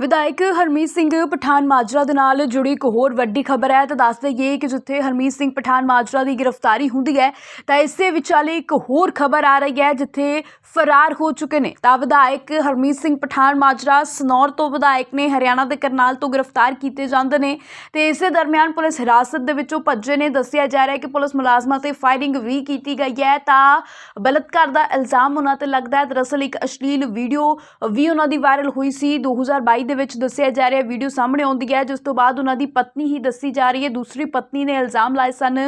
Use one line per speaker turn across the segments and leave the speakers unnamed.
ਵਿਧਾਇਕ ਹਰਮੀਤ ਸਿੰਘ ਪਠਾਨ ਮਾਜਰਾ ਦੇ ਨਾਲ ਜੁੜੀ ਇੱਕ ਹੋਰ ਵੱਡੀ ਖਬਰ ਹੈ, ਤਾਂ ਦੱਸ ਦਈਏ ਕਿ ਜਿੱਥੇ ਹਰਮੀਤ ਸਿੰਘ ਪਠਾਨ ਮਾਜਰਾ ਦੀ ਗ੍ਰਿਫਤਾਰੀ ਹੁੰਦੀ ਹੈ, ਤਾਂ ਇਸੇ ਵਿਚਾਲੇ ਇੱਕ ਹੋਰ ਖਬਰ ਆ ਰਹੀ ਹੈ, ਜਿੱਥੇ ਫਰਾਰ ਹੋ ਚੁੱਕੇ ਨੇ। ਤਾਂ ਵਿਧਾਇਕ ਹਰਮੀਤ ਸਿੰਘ ਪਠਾਨ ਮਾਜਰਾ ਸਨੌਰ ਤੋਂ ਵਿਧਾਇਕ ਨੇ ਹਰਿਆਣਾ ਦੇ ਕਰਨਾਲ ਤੋਂ ਗ੍ਰਿਫਤਾਰ ਕੀਤੇ ਜਾਂਦੇ ਨੇ। ਤੇ ਇਸੇ ਦਰਮਿਆਨ ਪੁਲਿਸ ਹਿਰਾਸਤ ਦੇ ਵਿੱਚੋਂ ਭੱਜੇ ਨੇ। ਦੱਸਿਆ ਜਾ ਰਿਹਾ ਹੈ ਕਿ ਪੁਲਿਸ ਮੁਲਾਜ਼ਮਾਂ ਤੇ ਫਾਇਰਿੰਗ ਵੀ ਕੀਤੀ ਗਈ ਹੈ, ਤਾਂ ਬਲਤਕਾਰ ਦਾ ਇਲਜ਼ਾਮ ਉਹਨਾਂ ਤੇ ਲੱਗਦਾ ਹੈ। ਦਰਅਸਲ ਇੱਕ ਅਸ਼ਲੀਲ ਵੀਡੀਓ ਵੀ ਉਹਨਾਂ ਦੀ ਵਾਇਰਲ ਹੋਈ ਸੀ। 2022 ਦੇ ਵਿੱਚ ਦੱਸਿਆ ਜਾ ਰਿਹਾ, ਵੀਡੀਓ ਸਾਹਮਣੇ ਆਉਂਦੀ ਹੈ, ਜਿਸ ਤੋਂ ਬਾਅਦ ਉਹਨਾਂ ਦੀ ਪਤਨੀ ਹੀ ਦੱਸੀ ਜਾ ਰਹੀ ਹੈ। ਦੂਸਰੀ ਪਤਨੀ ਨੇ ਇਲਜ਼ਾਮ ਲਾਏ ਸਨ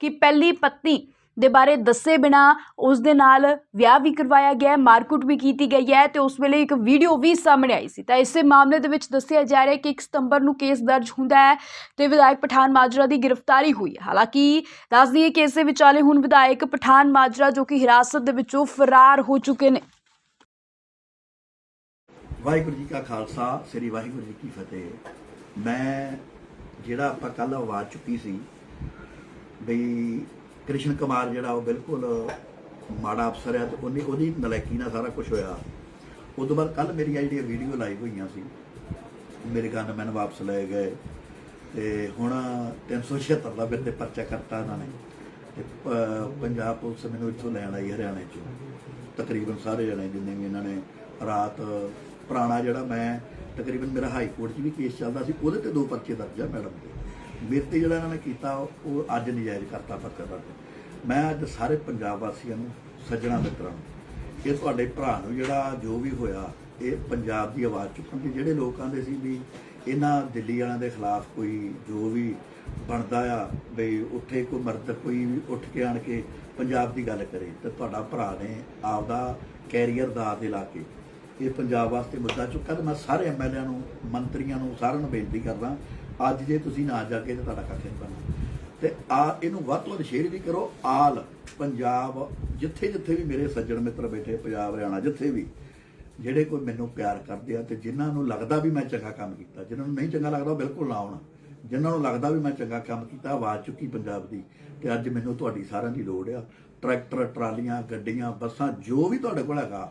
ਕਿ ਪਹਿਲੀ ਪਤਨੀ ਦੇ ਬਾਰੇ ਦੱਸੇ ਬਿਨਾ ਉਸ ਦੇ ਨਾਲ ਵਿਆਹ ਵੀ ਕਰਵਾਇਆ ਗਿਆ ਹੈ, ਮਾਰਕੁੱਟ ਵੀ ਕੀਤੀ ਗਈ ਹੈ ਤੇ ਉਸ ਵੇਲੇ ਇੱਕ ਵੀਡੀਓ ਵੀ ਸਾਹਮਣੇ ਆਈ ਸੀ। ਤਾਂ ਇਸੇ ਮਾਮਲੇ ਦੇ ਵਿੱਚ ਦੱਸਿਆ ਜਾ ਰਿਹਾ ਕਿ 1 ਸਤੰਬਰ ਨੂੰ ਕੇਸ ਦਰਜ ਹੁੰਦਾ ਹੈ ਤੇ ਵਿਧਾਇਕ ਪਠਾਨ ਮਾਜਰਾ ਦੀ ਗ੍ਰਿਫਤਾਰੀ ਹੋਈ ਹੈ। ਹਾਲਾਂਕਿ ਦੱਸ ਦਈਏ ਕਿ ਇਸੇ ਵਿਚਾਲੇ ਹੁਣ ਵਿਧਾਇਕ ਪਠਾਨ ਮਾਜਰਾ ਜੋ ਕਿ ਹਿਰਾਸਤ ਦੇ ਵਿੱਚੋਂ ਫਰਾਰ ਹੋ ਚੁੱਕੇ ਨੇ।
ਵਾਹਿਗੁਰੂ ਜੀ ਕਾ ਖਾਲਸਾ, ਸ੍ਰੀ ਵਾਹਿਗੁਰੂ ਜੀ ਕੀ ਫਤਿਹ। ਮੈਂ ਜਿਹੜਾ ਆਪਾਂ ਕੱਲ ਆਵਾਜ਼ ਚੁੱਕੀ ਸੀ ਬਈ ਕ੍ਰਿਸ਼ਨ ਕੁਮਾਰ ਜਿਹੜਾ ਉਹ ਬਿਲਕੁਲ ਮਾੜਾ ਅਫਸਰ ਹੈ ਤੇ ਉਹਨੇ ਉਹਦੀ ਨਲਾਇਕੀ ਨਾਲ ਸਾਰਾ ਕੁਝ ਹੋਇਆ। ਉਸ ਤੋਂ ਬਾਅਦ ਕੱਲ ਮੇਰੀਆਂ ਜਿਹੜੀਆਂ ਵੀਡੀਓ ਲਾਈਵ ਹੋਈਆਂ ਸੀ, ਮੇਰੇ ਗਨਮੈਨ ਵਾਪਸ ਲਏ ਗਏ ਤੇ ਹੁਣ 376 ਦਾ ਮੇਰੇ ਤੇ ਪਰਚਾ ਕਰਤਾ ਇਹਨਾਂ ਨੇ। ਤੇ ਪੰਜਾਬ ਪੁਲਿਸ ਮੈਨੂੰ ਇੱਥੋਂ ਲੈਣ ਆਈ ਹਰਿਆਣੇ ਚੋਂ। ਤਕਰੀਬਨ ਸਾਰੇ ਜਣੇ ਜਿੰਨੇ ਵੀ ਇਹਨਾਂ ਨੇ ਰਾਤ ਪੁਰਾਣਾ ਜਿਹੜਾ ਮੈਂ ਤਕਰੀਬਨ ਮੇਰਾ ਹਾਈ ਕੋਰਟ 'ਚ ਵੀ ਕੇਸ ਚੱਲਦਾ ਸੀ, ਉਹਦੇ ਤੇ ਦੋ ਪਰਚੇ ਦਰਜ ਆ ਮੈਡਮ ਦੇ। ਮੇਰੇ ਤੇ ਜਿਹੜਾ ਇਹਨਾਂ ਨੇ ਕੀਤਾ, ਉਹ ਅੱਜ ਨਜਾਇਜ਼ ਕਰਤਾ ਪਰਚਾ ਦਰਜ। ਮੈਂ ਅੱਜ ਸਾਰੇ ਪੰਜਾਬ ਵਾਸੀਆਂ ਨੂੰ, ਸੱਜਣਾ ਮਿੱਤਰਾਂ ਨੂੰ ਇਹ ਤੁਹਾਡੇ ਭਰਾ ਨੂੰ ਜਿਹੜਾ ਜੋ ਵੀ ਹੋਇਆ, ਇਹ ਪੰਜਾਬ ਦੀ ਆਵਾਜ਼ ਚੁੱਕਣ ਦੇ ਜਿਹੜੇ ਲੋਕ ਦੇ ਸੀ ਵੀ ਇਹਨਾਂ ਦਿੱਲੀ ਵਾਲਿਆਂ ਦੇ ਖਿਲਾਫ ਕੋਈ ਜੋ ਵੀ ਬਣਦਾ ਆ ਬਈ ਉੱਥੇ ਕੋਈ ਮਰਦ ਕੋਈ ਵੀ ਉੱਠ ਕੇ ਆਣ ਕੇ ਪੰਜਾਬ ਦੀ ਗੱਲ ਕਰੇ, ਤੇ ਤੁਹਾਡਾ ਭਰਾ ਨੇ ਆਪਦਾ ਕੈਰੀਅਰ ਦਾ ਦਿਲਾ ਕੇ ਇਹ ਪੰਜਾਬ ਵਾਸਤੇ ਮੁੱਦਾ ਚੁੱਕਾ ਤੇ ਮੈਂ ਸਾਰੇ ਐਮਐਲਏ ਨੂੰ, ਮੰਤਰੀਆਂ ਨੂੰ, ਸਾਰਿਆਂ ਨੂੰ ਬੇਨਤੀ ਕਰਦਾ, ਅੱਜ ਜੇ ਤੁਸੀਂ ਨਾ ਜਾ ਕੇ ਤੇ ਤੁਹਾਡਾ ਕੱਖ ਨਹੀਂ ਬਣਨਾ ਤੇ ਆ ਇਹਨੂੰ ਵੱਧ ਤੋਂ ਵੱਧ ਸ਼ੇਅਰ ਵੀ ਕਰੋ, ਆਲ ਪੰਜਾਬ, ਜਿੱਥੇ ਜਿੱਥੇ ਵੀ ਮੇਰੇ ਸੱਜਣ ਮਿੱਤਰ ਬੈਠੇ, ਪੰਜਾਬ, ਹਰਿਆਣਾ, ਜਿੱਥੇ ਵੀ, ਜਿਹੜੇ ਕੋਈ ਮੈਨੂੰ ਪਿਆਰ ਕਰਦੇ ਆ ਤੇ ਜਿਨ੍ਹਾਂ ਨੂੰ ਲੱਗਦਾ ਵੀ ਮੈਂ ਚੰਗਾ ਕੰਮ ਕੀਤਾ, ਜਿਨ੍ਹਾਂ ਨੂੰ ਨਹੀਂ ਚੰਗਾ ਲੱਗਦਾ ਬਿਲਕੁਲ ਨਾ ਆਉਣਾ। ਜਿਨ੍ਹਾਂ ਨੂੰ ਲੱਗਦਾ ਵੀ ਮੈਂ ਚੰਗਾ ਕੰਮ ਕੀਤਾ, ਆਵਾਜ਼ ਚੁੱਕੀ ਪੰਜਾਬ ਦੀ ਤੇ ਅੱਜ ਮੈਨੂੰ ਤੁਹਾਡੀ ਸਾਰਿਆਂ ਦੀ ਲੋੜ ਆ। ਟਰੈਕਟਰ, ਟਰਾਲੀਆਂ, ਗੱਡੀਆਂ, ਬੱਸਾਂ, ਜੋ ਵੀ ਤੁਹਾਡੇ ਕੋਲ ਹੈਗਾ